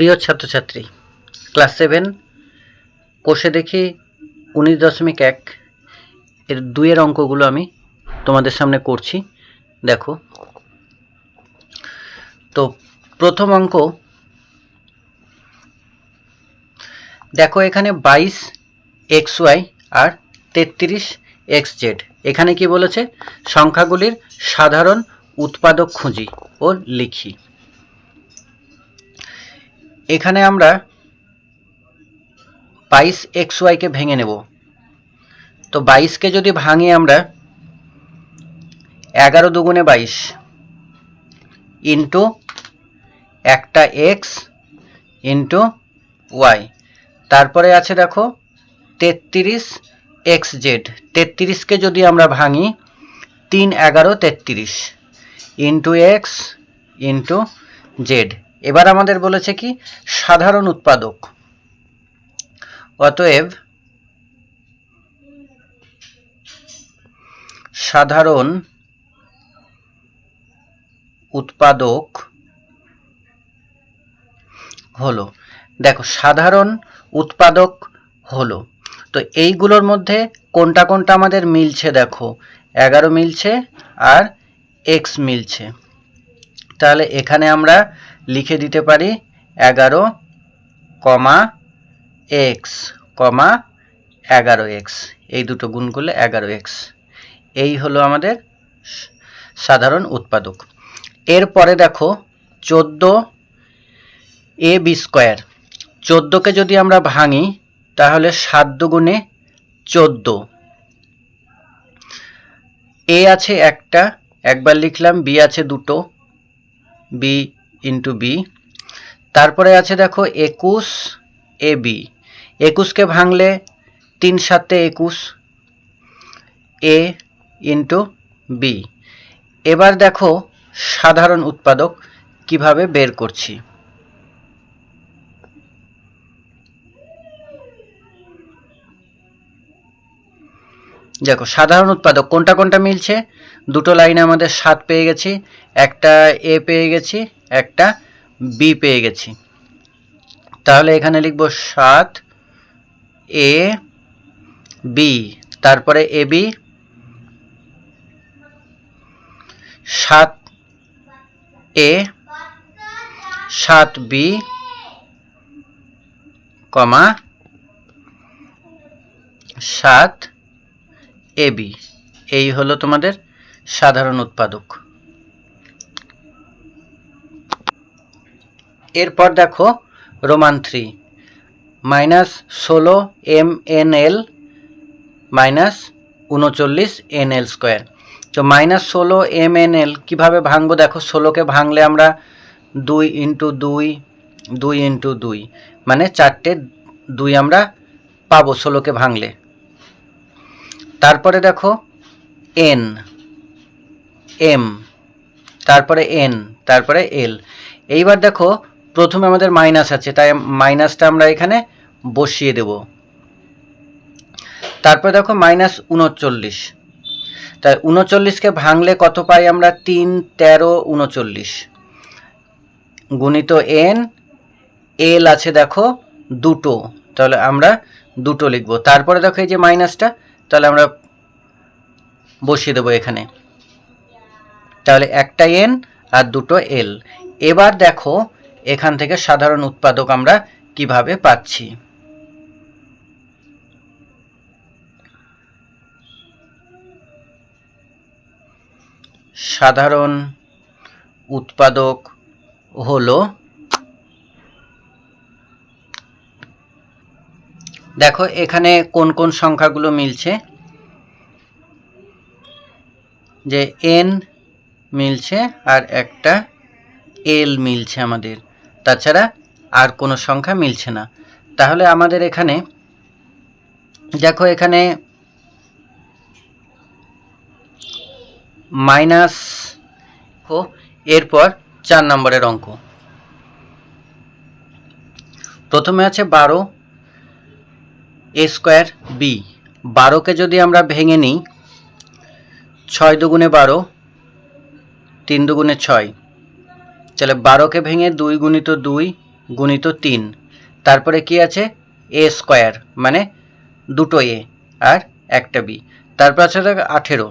প্রিয় ছাত্রছাত্রী, class seven, কোষে দেখি উনিশ দশমিক এক এর দুইয়ের অঙ্কগুলো আমি তোমাদের সামনে করছি। দেখো। তো প্রথম অঙ্ক, দেখো এখানে বাইশ এক্স ওয়াই আর তেত্রিশ এক্স জেড। এখানে কি বলেছে? সংখ্যাগুলির সাধারণ উৎপাদক খুঁজি ও লিখি। এখানে আমরা বাইশ এক্স ওয়াইকে ভেঙে নেব। তো বাইশকে যদি ভাঙি আমরা এগারো দুগুণে বাইশ ইন্টু একটা এক্স ইন্টু ওয়াই। তারপরে আছে দেখো তেত্রিশ এক্স জেড। তেত্রিশকে যদি আমরা ভাঙি তিন এগারো তেত্রিশ ইন্টু এক্স ইন্টু জেড। এবার আমাদের বলেছে কি? সাধারণ উৎপাদক। অতএব সাধারণ উৎপাদক হলো। দেখো, সাধারণ উৎপাদক হলো। তো এইগুলোর মধ্যে কোনটা কোনটা আমাদের মিলছে দেখো? এগারো মিলছে আর এক্স মিলছে। তাহলে এখানে আমরা লিখে দিতে পারি এগারো কমা এক্স কমা এগারো এক্স। এই দুটো গুণ করলে এগারো এক্স। এই হলো আমাদের সাধারণ উৎপাদক। এরপরে দেখো চোদ্দ এ বি স্কোয়ার। চোদ্দোকে যদি আমরা ভাঙি, তাহলে সাত দুগুণে চোদ্দ। এ আছে একটা, একবার লিখলাম, বি আছে দুটো, বি ইন্টু বি তারপরে আছে দেখো একুশ এ বি একুশকে ভাঙলে তিন সাতে একুশ এ ইন্টু বি এবার দেখো সাধারণ উৎপাদক কীভাবে বের করছি। দেখো সাধারণ উৎপাদক কোনটা কোনটা মিলছে? দুটো লাইনে আমাদের সাত পেয়ে গেছি, একটা এ পেয়ে গেছি একটা বি পেয়ে গেছি। তাহলে এখানে লিখব সাত এ বি তারপরে এ বি সাত এ সাত বি কমা সাত এ বি এই হলো তোমাদের সাধারণ উৎপাদক। এরপর দেখো রোমান থ্রি মাইনাস ষোলো এম এন এল মাইনাস উনচল্লিশ এন এল স্কোয়ার তো মাইনাস ষোলো এম এন এল কীভাবে ভাঙবো? দেখো ষোলোকে ভাঙলে আমরা দুই ইন্টু দুই দুই ইন্টু দুই মানে চারটে দুই আমরা পাবো ষোলোকে ভাঙলে। তারপরে দেখো এন এম তারপরে এন তারপরে এল এইবার দেখো প্রথমে আমাদের মাইনাস আছে, তাই মাইনাসটা আমরা এখানে বসিয়ে দেব। তারপরে দেখো মাইনাস উনচল্লিশ। তাই উনচল্লিশকে ভাঙলে কত পাই আমরা? তিন, তেরো, উনচল্লিশ। গুণিত এন এল আছে দেখো দুটো। তাহলে আমরা দুটো লিখব। তারপরে দেখো এই যে মাইনাসটা তাহলে আমরা বসিয়ে দেবো এখানে। তাহলে একটা এন আর দুটো এল এবার দেখো এখান থেকে সাধারণ উৎপাদক আমরা কীভাবে পাচ্ছি? সাধারণ উৎপাদক হলো, দেখো এখানে কোন কোন সংখ্যাগুলো মিলছে? যে এন মিলছে আর একটা এল মিলছে আমাদের। তাছাড়া আর কোনো সংখ্যা মিলছে না। তাহলে আমাদের এখানে, দেখো এখানে মাইনাস, ও, এরপর চার নম্বরের অঙ্ক। প্রথমে আছে বারো, এ স্কোয়ার বি। বারোকে যদি আমরা ভেঙে নিই, ছয় দুগুণে বারো, তিন দুগুণে ছয়। তাহলে বারোকে ভেঙে দুই গুণিত দুই গুণিত তিন। তারপরে কি আছে? এ স্কোয়ার মানে দুটো এ আর একটা বি। তারপর আছে আঠেরো।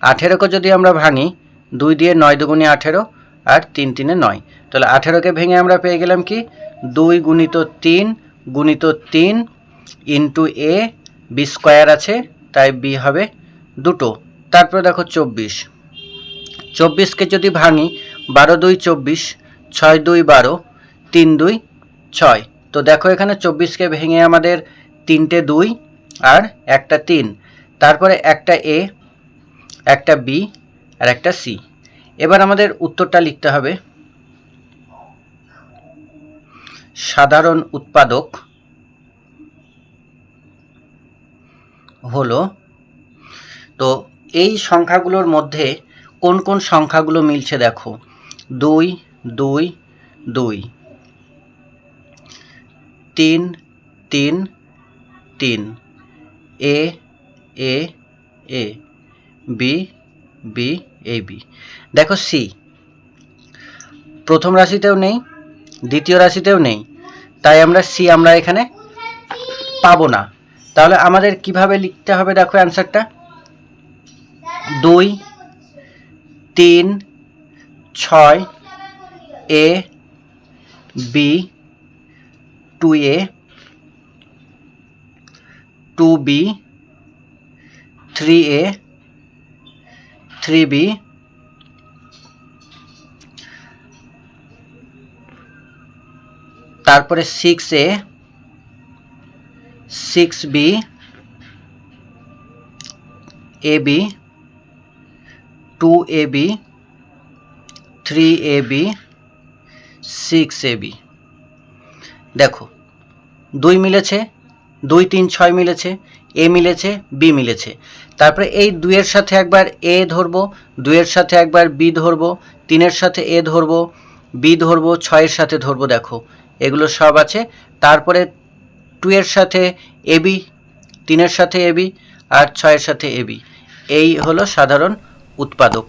আঠেরোকে যদি আমরা ভাঙি, দুই দিয়ে নয় দুগুণে আঠেরো আর তিন তিনে নয়। তাহলে আঠেরোকে ভেঙে আমরা পেয়ে গেলাম কি? দুই গুণিত তিন গুণিত তিন ইন্টু এ, বি স্কোয়ার আছে, তাই বি হবে দুটো। তারপরে দেখো চব্বিশ। চব্বিশকে যদি ভাঙি বারো দুই চব্বিশ, ছয় দুই বারো, তিন দুই ছয়। তো দেখো এখানে চব্বিশকে ভেঙে আমাদের তিনটে দুই আর একটা তিন। তারপরে একটা এ, একটা বি আর একটা সি। এবার আমাদের উত্তরটা লিখতে হবে। সাধারণ উৎপাদক হলো, তো এই সংখ্যাগুলোর মধ্যে কোন কোন সংখ্যাগুলো মিলছে দেখো। দুই দুই দুই। তিন তিন তিন। A A A. B B, A, B. দেখো সি। প্রথম রাশিতেও নেই, দ্বিতীয় রাশিতেও নেই। তাই আমরা সি আমরা এখানে পাবো না। তাহলে আমাদের কীভাবে লিখতে হবে দেখো অ্যান্সারটা? দুই, তিন ছয়, A, B, two, A, two, B, three, A, three, B, তারপরে six A six B A B two A B three A B, six A B. দেখো, দুই মিলেছে, দুই তিন ছয় মিলেছে, এ মিলেছে, বি মিলেছে। তারপরে এই দুইয়ের সাথে একবার এ ধরবো, দুইয়ের সাথে একবার বি ধরবো, তিনের সাথে এ ধরবো, বি ধরবো, ছয়ের সাথে ধরবো, দেখো। এগুলো সব আছে। তারপরে টু এর সাথে এবি তিনের সাথে এবি আর ছয়ের সাথে এবি এই হলো সাধারণ উৎপাদক।